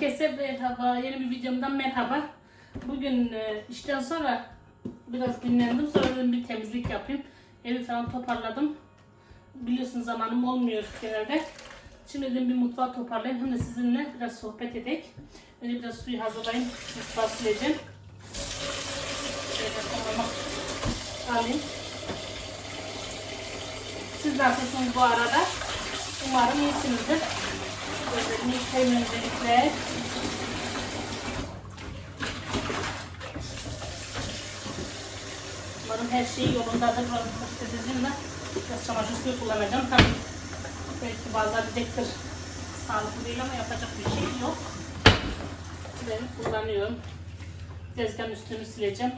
Herkese merhaba. Yeni bir videomdan merhaba. Bugün e, işten sonra biraz dinlendim. Sonra dedim bir temizlik yapayım. Evi falan toparladım. Biliyorsunuz zamanım olmuyor genelde. Şimdi dedim bir mutfağı toparlayayım. Hem de sizinle biraz sohbet edelim. Önce biraz suyu hazırlayayım. Mutfağı sileceğim. Şöyle tamam. Alayım. Siz nasılsınız bu arada? Umarım iyisinizdir. Gözlerimi yıkayayım öncelikle. Umarım her şey yolundadır. Biraz dediğimde biraz çamaşır suyu kullanacağım. Tabii belki bazıları diyecektir sağlıklı değil ama yapacak bir şey yok. Ben kullanıyorum. Tezgahın üstünü sileceğim.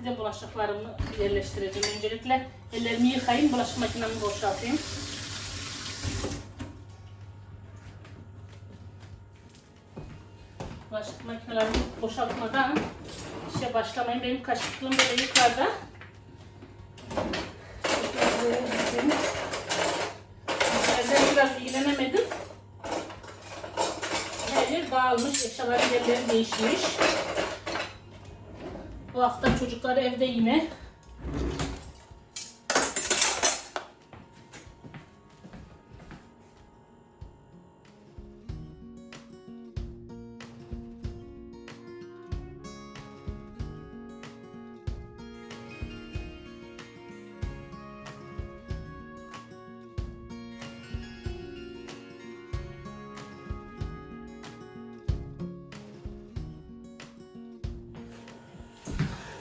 Bir de bulaşıklarımı yerleştireceğim. Öncelikle ellerimi yıkayayım, bulaşık makinemi boşaltayım. Bulaşık makinelerimi boşaltmadan işe başlamayın. Benim kaşıklığım böyle yukarıda. İçeriden biraz ilgilenemedim. Her yer dağılmış, eşyaların yerleri değişmiş. Bu hafta çocuklar evde yine.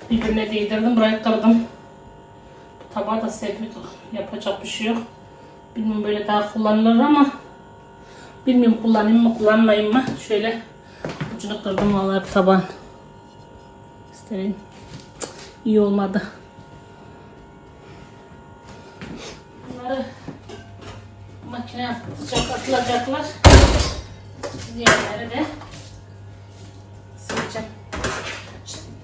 Birbirine değdirdim, burayı kırdım. Tabağı da sevdik. Yapacak bir şey yok. Bilmiyorum böyle daha kullanılır ama bilmiyorum kullanayım mı kullanmayayım mı. Şöyle ucunu kırdım vallahi tabağın. İsteyin. İyi olmadı. Bunları makineye atacak, atılacaklar. Diğerleri de sileceğim.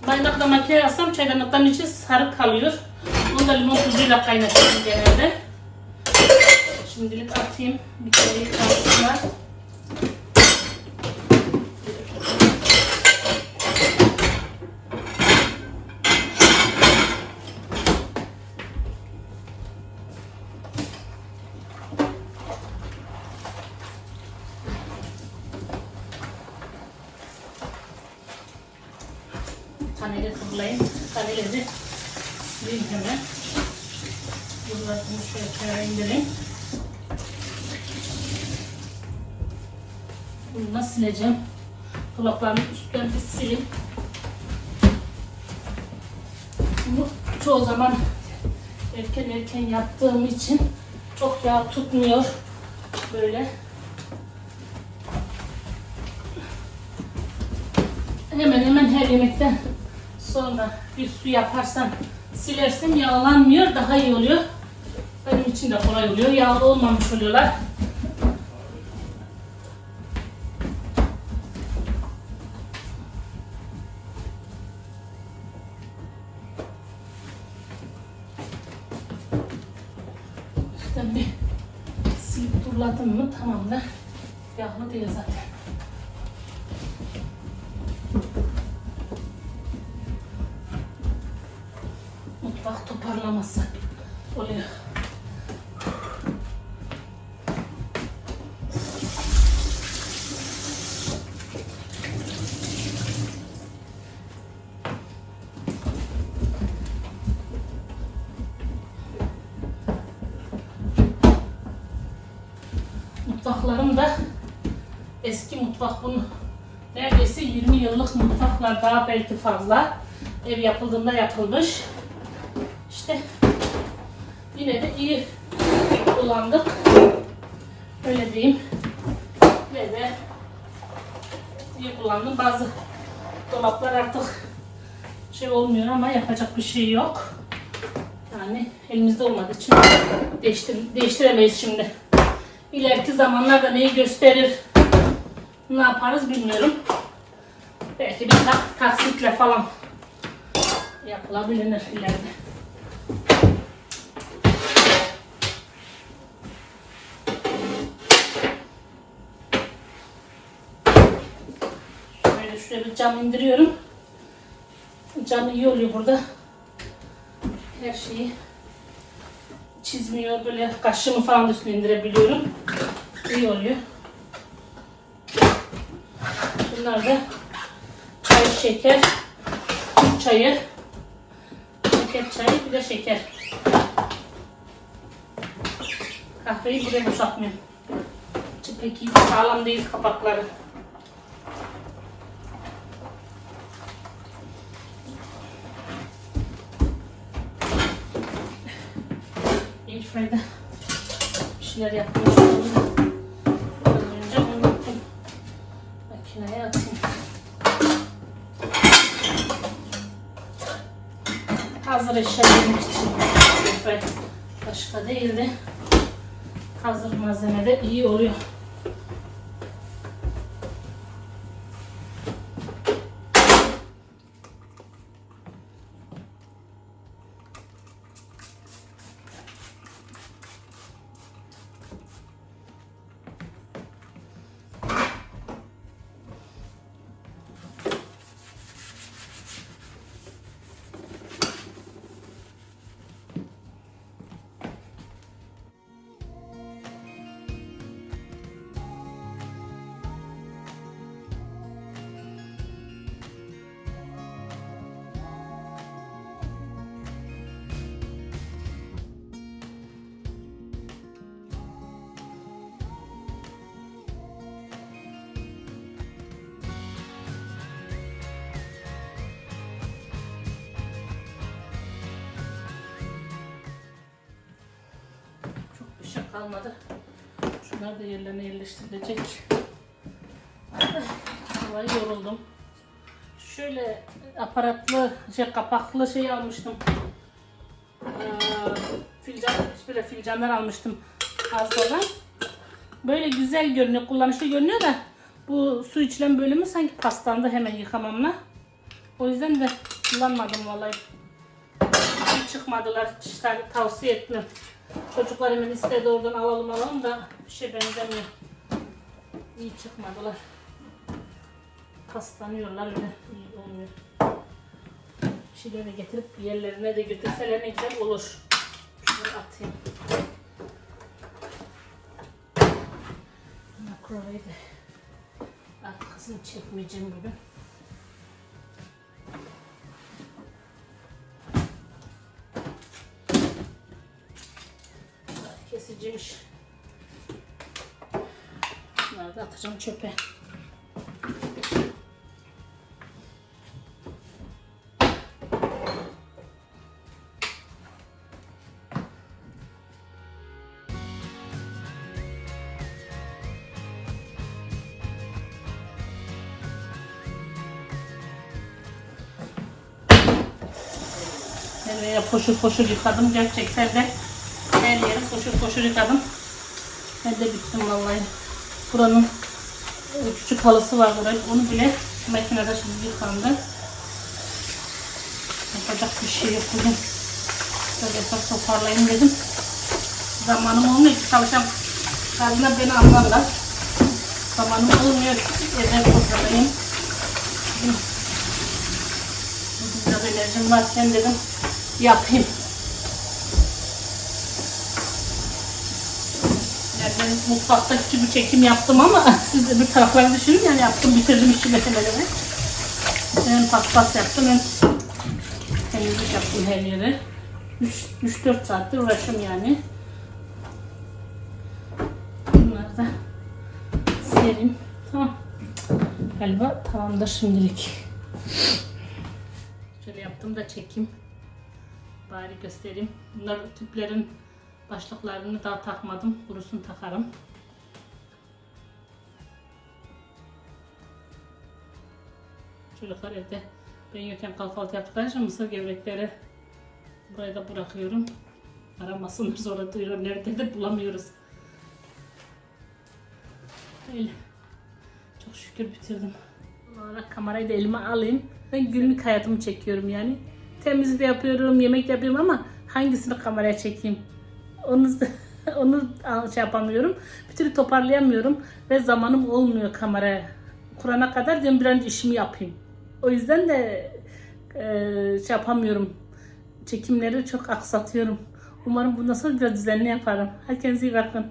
Bayrakla makineye yazsam çaydanlıkların içi sarı kalıyor. Onu da limon tuzuyla kaynatıyorum genelde. Şimdilik atayım. Bir kere yıkansınlar. Taneleri sileyim hemen. Bunları şöyle kenara indireyim. Bunu nasıl sileceğim? Dolapların üstlerini bir sileyim. Bunu çoğu zaman erken erken yaptığım için çok yağ tutmuyor. Böyle. Hemen hemen her yemekten sonra bir su yaparsam silersem yağlanmıyor daha iyi oluyor. Benim için de kolay oluyor. Yağlı olmamış oluyorlar. Üstten bir silip durladım mı tamam da yağlı değil zaten. Mutfak toparlaması oluyor. Mutfaklarım da eski mutfak bunu neredeyse 20 yıllık mutfaklar daha belki fazla ev yapıldığında yapılmış. İşte yine de iyi kullandık. Öyle diyeyim. Ve de iyi kullandım. Bazı dolaplar artık şey olmuyor ama yapacak bir şey yok. Yani elimizde olmadığı için değiştir değiştiremeyiz şimdi. İleriki zamanlarda neyi gösterir, ne yaparız bilmiyorum. Belki bir tak taksitle falan yapılabilir ileride. Şöyle bir cam indiriyorum. Cam iyi oluyor burada. Her şeyi çizmiyor. Böyle kaşığımı falan üstüne indirebiliyorum. İyi oluyor. Bunlar da çay, şeker, Türk çayı, şeker çayı, bir de şeker. Kahveyi buraya boşaltmıyorum. Çünkü pek iyi sağlam değil kapakları. İlk fayda bir şeyler yapmaya Hazır eşya yemek için. Başka değil de hazır malzeme de iyi oluyor. Kalmadı. Şunlar da yerlerine yerleştirilecek. Vallahi yoruldum. Şöyle aparatlı, şey kapaklı şey almıştım. Ee, filcan, böyle filcanlar almıştım fazladan. Böyle güzel görünüyor, kullanışlı görünüyor da bu su içilen bölümü sanki paslandı hemen yıkamamla. O yüzden de kullanmadım vallahi. İyi çıkmadılar. İşte tavsiye etmem. Çocuklar hemen istedi oradan alalım alalım da bir şey benzemiyor. İyi çıkmadılar. Paslanıyorlar öyle iyi olmuyor. Bir şeyleri getirip yerlerine de götürseler ne güzel olur. Şöyle atayım. Makroveyi de arkasını çekmeyeceğim bugün. Bunları da atacağım çöpe. Nereye poşur poşur yıkadım gerçekten her yeri poşur poşur yıkadım. Ben de bittim vallahi. Buranın küçük halısı var buraya. Onu bile makinede şimdi yıkandı. Yapacak bir şey yok bugün. Böyle yapak toparlayayım dedim. Zamanım olmuyor ki çalışan kadına beni anlarlar. Zamanım olmuyor. Evden toparlayayım. Bugün biraz enerjim varken dedim yapayım. Ben mutfakta küçük bir çekim yaptım ama siz bir tarafları düşünün yani yaptım bitirdim işi meselelerini. Hem paspas yaptım hem temizlik yaptım her yeri. 3-4 saattir uğraşım yani. Bunları da sereyim. Tamam. Galiba tamamdır şimdilik. Şöyle yaptım da çekeyim. Bari göstereyim. Bunlar tüplerin başlıklarını daha takmadım. Kurusun takarım. Çocuklar evde ben yokken kahvaltı yaptıkları için mısır gevrekleri buraya da bırakıyorum. Aramasınlar sonra duyuyor nerede de bulamıyoruz. Öyle. Çok şükür bitirdim. Olarak kamerayı da elime alayım. Ben günlük hayatımı çekiyorum yani. Temizlik de yapıyorum, yemek de yapıyorum ama hangisini kameraya çekeyim? Onu onu şey yapamıyorum. Bir türlü toparlayamıyorum ve zamanım olmuyor kameraya kurana kadar diyorum bir önce işimi yapayım. O yüzden de e, şey yapamıyorum. Çekimleri çok aksatıyorum. Umarım bundan sonra biraz düzenli yaparım. Herkese iyi bakın.